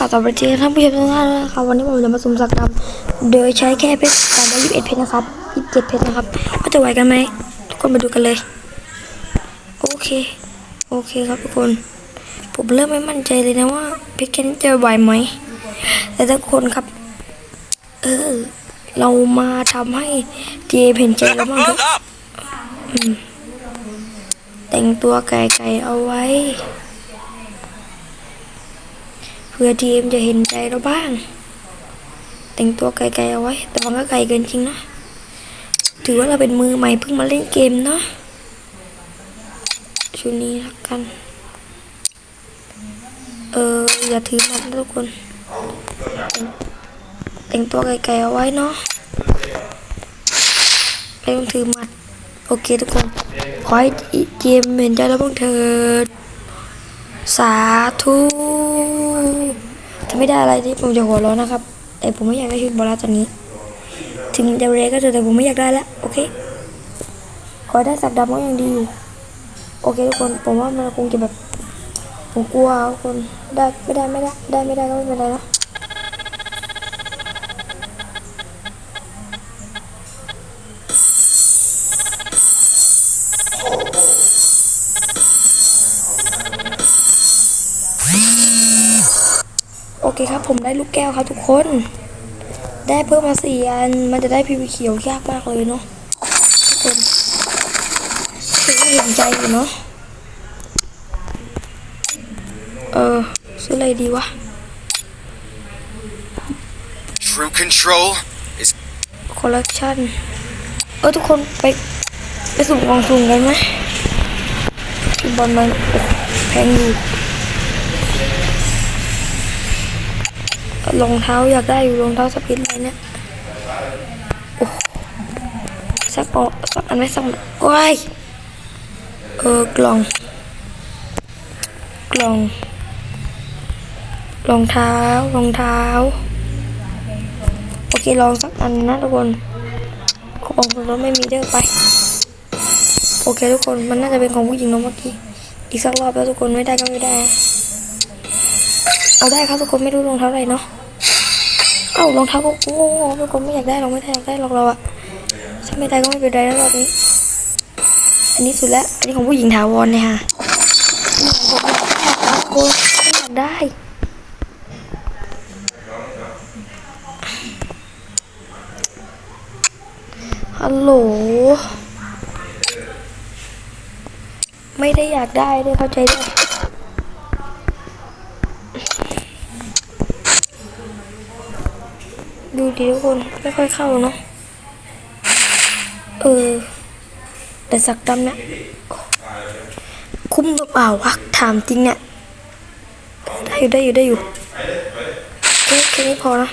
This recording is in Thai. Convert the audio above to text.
กลับสวัสดีท่านผู้ชมทุกท่านนะครับวันนี้ผมจะมาสุ่มสักดำโดยใช้แค่เพชรสามร้อยยี่สิบเอ็ดเพชรนะครับยี่สิบเจ็ดเพชรนะครับว่าจะไหวกันไหมทุกคนมาดูกันเลย โอเค โอเคครับทุกคน ผมเริ่มไม่มั่นใจเลยนะว่าเพชรแค่นี้จะไหวไหมแต่ทุกคนครับ เออ เรามาทำให้เจเห็นใจเราบ้างเถอะแต่งตัวไก่ๆเอาไว้ เพื่อทีมจะเห็นใจเราบ้าง แต่งตัวไก่ๆเอาไว้ แต่มันก็ไก่เกินจริงนะถือว่าเราเป็นมือใหม่เพิ่งมาเล่นเกมเนาะชุดนี้ละกัน เอออย่าถือมันทุกคน แต่งตัวไก่ๆเอาไว้เนาะไม่ต้องถือมัด โอเคทุกคน ขอให้เกมเห็นใจเราบ้างเถิดสาธุ ถ้าไม่ได้อะไรที่ผมจะหัวเร้อนนะครับแต่ผมไม่อยากได้ชุดบอลลาตอนนี้ ถึงจะเรก็เถอะแต่ผมไม่อยากได้แล้วโอเค ขอได้สักดำก็ยังดีอยู่โอเคทุกคนผมว่ามันคงจะแบบผมกลัวคนได้ไม่ได้ไม่ได้ได้ไม่ได้ก็ไม่เป็นไรนะ เคครับ ผมได้ลูกแก้วครับทุกคน ได้เพิ่มมาสี่อัน มันจะได้พีวีเขียวยากมากเลยเนาะทุกคนถือว่าเห็นใจอยู่เนาะ เออ ซื้ออะไรดีวะ True control is คอลเลกชันเออทุกคนไป ไปสุ่มกองสุ่มกันไหมฟุตบอลมันโอ้โหแพงอยู่ รองเท้าอยากได้อยู่รองเท้าสปินอะไรเนี่ยโอ้สักออกสักอันไม่สักโอ้ยเออกล่อง กล่อง รองเท้ารองเท้า โอเคลองสักอันนะทุกคนของคุณรถไม่มีเด้อไป โอเคทุกคนมันน่าจะเป็นของผู้หญิงเน้องเมื่อกี้อีกสักรอบแล้วทุกคนไม่ได้ก็ไม่ได้ เอาได้ครับทุกคนไม่รู้รองเท้าอะไรเนาะเอ้ารองเท้าก็โง่ๆทุกคนไม่อยากได้เราไม่ได้อยากได้หรอกเราอะถ้าไม่ได้ก็ไม่เป็นไรแล้วรอบนี้ อันนี้สุดแล้วอันนี้ของผู้หญิงถาวรเนี่ยค่ะอันนี้ของผมไม่อยากได้ทุกคนไม่อยากได้ฮัลโหลไม่ได้อยากได้ด้วยเข้าใจด้วย ดูดิทุกคนไม่ค่อยเข้าเนาะเออ แต่สักดำเนี่ยคุ้มหรือเปล่าวะถามจริงเนี่ยได้อยู่ได้อยู่ได้อยู่แค่นี้พอนะ